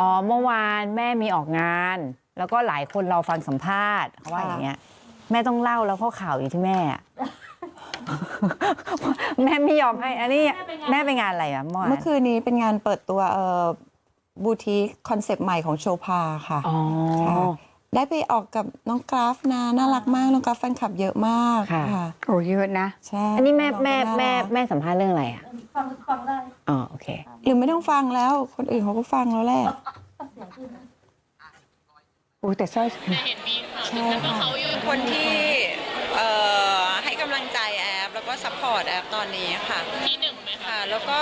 อ๋อเมื่อวานแม่มีออกงาน แล้วก็หลายคนรอฟังสัมภาษณ์เขาว่าอย่างเงี้ย แม่ต้องเล่าแล้วเพราะข่าวอยู่ที่แม่อะ แม่ไม่ยอมให้ อันนี้แม่ไปงานอะไรอะเมื่อวานเมื่อคืนนี้เป็นงานเปิดตัวเอ่อบูติกคอนเซปต์ใหม่ของโชพาค่ะอ๋อค่ะได้ไปออกกับน้องกราฟนะน่ารักมากน้องกราฟแฟนคลับเยอะมากค่ะค่ะโอ้เยอะนะ ใช่อันนี้แม่น้งก็แม่น่าแม่รักแม่สัมภาษณ์เรื่องอะไรอะฟังฟังได้อ๋อโอเค หรือไม่ต้องฟังแล้ว คนอื่นเขาก็ฟังแล้วแหละเสียงขึ้นโอ้แต่สร้อย แต่เห็นมีข่าวถึงขั้นว่าเขาอยู่คนที่เอ่อให้กำลังใจแอปแล้วก็ซัพพอร์ตแอปตอนนี้ค่ะ ที่หนึ่งไหมคะค่ะ แล้วก็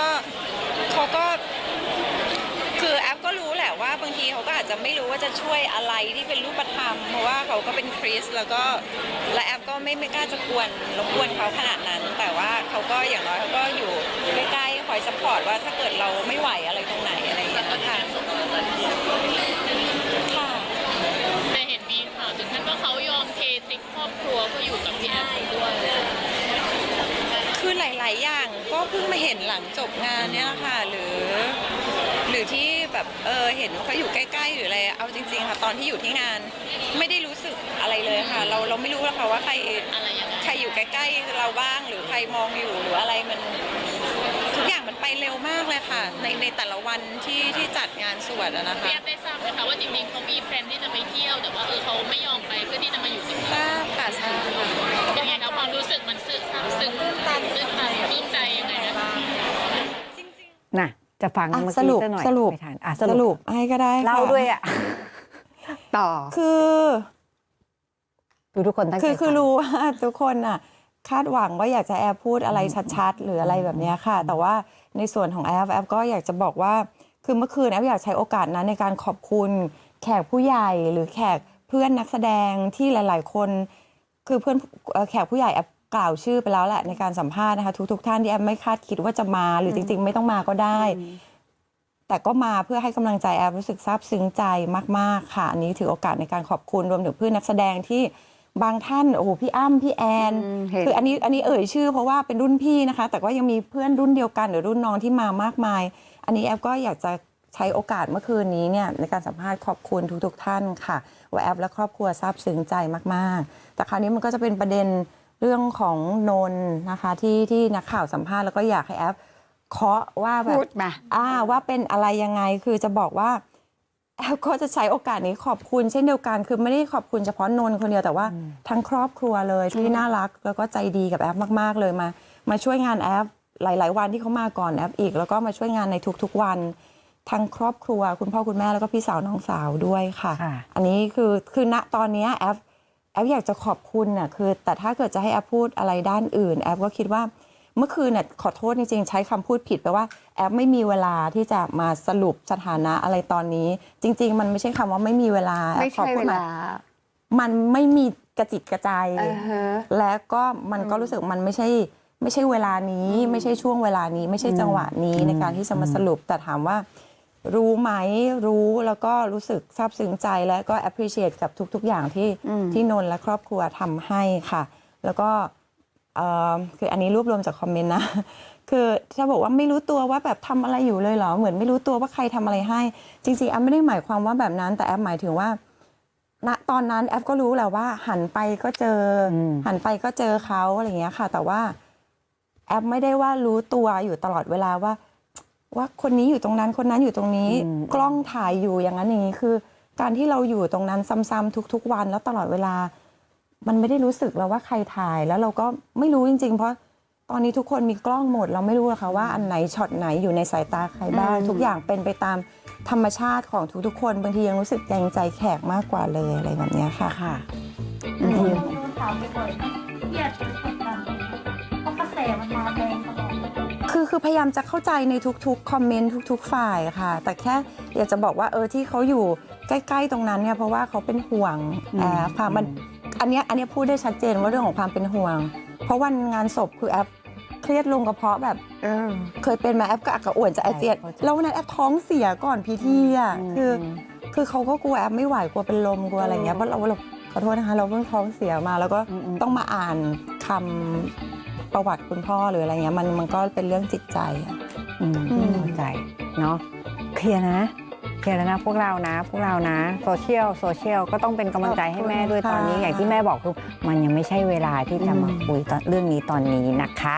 เขาก็ คือแอปก็รู้แหละว่าบางทีเขาก็อาจจะไม่รู้ว่าจะช่วยอะไรที่เป็นรูปธรรม เพราะว่าเขาก็เป็นคริสต์แล้วก็และแอปก็ไม่ไม่กล้าจะกวนรบกวนเขาขนาดนั้น แต่ว่าเขาก็อย่างน้อยเขาก็อยู่ใกล้ๆคอยซัพพอร์ตว่าถ้าเกิดเรา ไม่ไหวอะไรตรงไหนอะไรอย่างเงี้ยค่ะค่ะแต่เห็นมีข่าวถึงขั้นว่าเขายอมเทติ๊กครอบครัวเพื่ออยู่กับพี่แอฟด้วยคือหลาย ๆ อย่างก็เพิ่งมาเห็นหลังจบงานเนี่ยแหละค่ะหรือ หรือที่แบบเออเห็นว่าเขาอยู่ใกล้ ๆ หรืออะไรเอาจริง ๆ ค่ะ ตอนที่อยู่ที่งาน ไม่ได้รู้สึกอะไรเลยค่ะ เราเราไม่รู้หรอกค่ะว่าใครอะไรยังไง ใครอยู่ใกล้ ๆ เราบ้างหรือใครมองอยู่หรืออะไรมัน ค่ะในในแต่ละวันที่ที่จัดงานสวดอะนะคะพี่แอฟได้ทราบไหมคะว่าจริงๆเขามีแพลนที่จะไปเที่ยว แต่ว่าเออเขาไม่ยอมไปเพื่อที่จะมาอยู่กับทราบค่ะทราบค่ะเป็นไงคะความรู้สึกมันซึ้งซาบซึ้งตันตื้นตันปลื้มใจยังไงนะคะจริงน่ะ จะฟังอะเมื่อสกี้รุปซะหน่อยสรุป ไม่ทันอะสสรุรุปปให้ก็ได้เล่าค่ะด้วยอะ ต่อคือ ดูทุกคนตั้งใจคือคือฟัง รู้ว่าทุกคนอะ คาดหวังว่าอยากจะแอปพูดอะไรชัดๆ หรืออะไรแบบเนี้ยค่ะ แต่ว่าในส่วนของแอปแอปก็อยากจะบอกว่า คือเมื่อคืนแอปอยากใช้โอกาสนั้นในการขอบคุณแขกผู้ใหญ่หรือแขกเพื่อนนักแสดงที่หลาย ๆ คน คือเพื่อนเอ่อแขกผู้ใหญ่แอปกล่าวชื่อไปแล้วแหละในการสัมภาษณ์นะคะทุก ๆ ท่านที่แอปไม่คาดคิดว่าจะมาหรือจริง ๆ ไม่ต้องมาก็ได้ แต่ก็มาเพื่อให้กำลังใจแอปรู้สึกซาบซึ้งใจมาก ๆ ค่ะ อันนี้ถือโอกาสในการขอบคุณรวมถึงเพื่อนนักแสดงที่ บางท่านโอ้โหพี่อ้ำพี่แอนอืมเห็น คืออันนี้อันนี้เอ่ยชื่อเพราะว่าเป็นรุ่นพี่นะคะ แต่ก็ยังมีเพื่อนรุ่นเดียวกันหรือรุ่นน้องที่มามากมาย อันนี้แอปก็อยากจะใช้โอกาสเมื่อคืนนี้เนี่ยในการสัมภาษณ์ขอบคุณทุกๆท่านค่ะ ว่าแอปและครอบครัวซาบซึ้งใจมากๆ แต่คราวนี้มันก็จะเป็นประเด็นเรื่องของนนท์นะคะที่ที่นักข่าวสัมภาษณ์แล้วก็อยากให้แอปเคาะว่าแบบพูดมา อ่าว่าเป็นอะไรยังไงคือจะบอกว่า แอปก็จะใช้โอกาสนี้ขอบคุณเช่นเดียวกัน คือไม่ได้ขอบคุณเฉพาะนนท์คนเดียวแต่ว่าทั้งครอบครัวเลยที่น่ารักแล้วก็ใจดีกับแอปมากๆเลยมา มาช่วยงานแอปหลาย ๆ วันที่เขามาก่อนแอปอีก แล้วก็มาช่วยงานในทุกๆวันทั้งครอบครัว คุณพ่อคุณแม่แล้วก็พี่สาวน้องสาวด้วยค่ะค่ะอันนี้คือคือณตอนเนี้ยแอปแอปอยากจะขอบคุณน่ะคือ แต่ถ้าเกิดจะให้แอปพูดอะไรด้านอื่นแอปก็คิดว่า เมื่อคืนน่ะขอโทษจริงๆ ใช้คำพูดผิดไปว่าแอปไม่มีเวลาที่จะมาสรุปสถานะอะไรตอนนี้ จริง ๆ มันไม่ใช่คำว่าไม่มีเวลาแอไม่ปขอใช่พูเวดมาลามันไม่มีกระจิตกระใจ อ่าฮะ และก็มันก็รู้สึกมันไม่ใช่ไม่ใช่เวลานี้ ไม่ใช่ช่วงเวลานี้ ไม่ใช่จังหวะนี้ในการที่จะมาสรุปแต่ถามว่า รู้ไหมรู้แล้วก็รู้สึกซาบซึ้งใจและก็ appreciate กับทุก ๆ อย่างที่อืมที่นนท์และครอบครัวทำให้ค่ะ แล้วก็เอ่อ คืออันนี้รวบรวมจากคอมเมนต์นะ คือถ้าบอกว่าไม่รู้ตัวว่าแบบทำอะไรอยู่เลยเหรอ เหมือนไม่รู้ตัวว่าใครทำอะไรให้ จริงๆแอปไม่ได้หมายความว่าแบบนั้น แต่แอปหมายถึงว่าณตอนนั้นแอปก็รู้แหละว่า หันไปก็เจออมหันไปก็เจอเขาอะไรอย่างเงี้ยค่ะ แต่ว่า แอปไม่ได้ว่ารู้ตัวอยู่ตลอดเวลาว่า ว่าคนนี้อยู่ตรงนั้นคนนั้นอยู่ตรงนี้ กล้องถ่ายอยู่อย่างนั้นอย่างนี้คือ การที่เราอยู่ตรงนั้นซ้ำๆทุก ๆ วันแล้วตลอดเวลา มันไม่ได้รู้สึกแล้วว่าใครถ่ายแล้วเราก็ไม่รู้จริง ๆ เพราะตอนนี้ทุกคนมีกล้องหมด เราไม่รู้อะค่ะว่าอันไหนช็อตไหนอยู่ในสายตาใครบ้างอืมทุกอย่างเป็นไปตามธรรมชาติของทุกๆคนบางทียังรู้สึกแยงใจแขกมากกว่าเลยอะไรแบบเนี้ยค่ะค่ะอืมถามไปก่อนเครียดกดดันเพราะกระแสมันมาแรงตลอด คือคือพยายามจะเข้าใจในทุกๆคอมเมนต์ทุก ๆ ฝ่ายค่ะ แต่แค่อยากจะบอกว่าเออที่เขาอยู่ใกล้ ๆ ตรงนั้นเนี่ยเพราะว่าเขาเป็นห่วงอืมแอบค่ะมัน อันเนี้ยอันเนี้ยพูดได้ชัดเจนว่าเรื่องของความเป็นห่วง เพราะวันงานศพคือแอปเครียดลงกระเพาะแบบเออ เคยเป็นมาแอปก็อักกระอ่วนจะอาเจียนเข้าใจ แล้ววันนั้นแอปท้องเสียก่อนพิธีอะอืมคือ คือเขาก็กลัวแอปไม่ไหวกลัวเป็นลมกลัวอะไรเงี้ยเพราะเราเราขอโทษนะคะ เราเพิ่งท้องเสียมาแล้วก็อืมอืม ต้องมาอ่านคำประวัติคุณพ่อหรืออะไรเงี้ยมันมันก็เป็นเรื่องจิตใจอะ อืมอืม เข้าใจเนาะเคลียร์นะ เคแล้วนะพวกเรานะพวกเรานะโซเชียลโซเชียลก็ต้องเป็นกำลังใจให้แม่ด้วยตอนนี้ขอบคุณค่ะอย่างที่แม่บอกคือมันยังไม่ใช่เวลาที่จะมาคุยตอนเรื่องนี้ตอนนี้นะคะ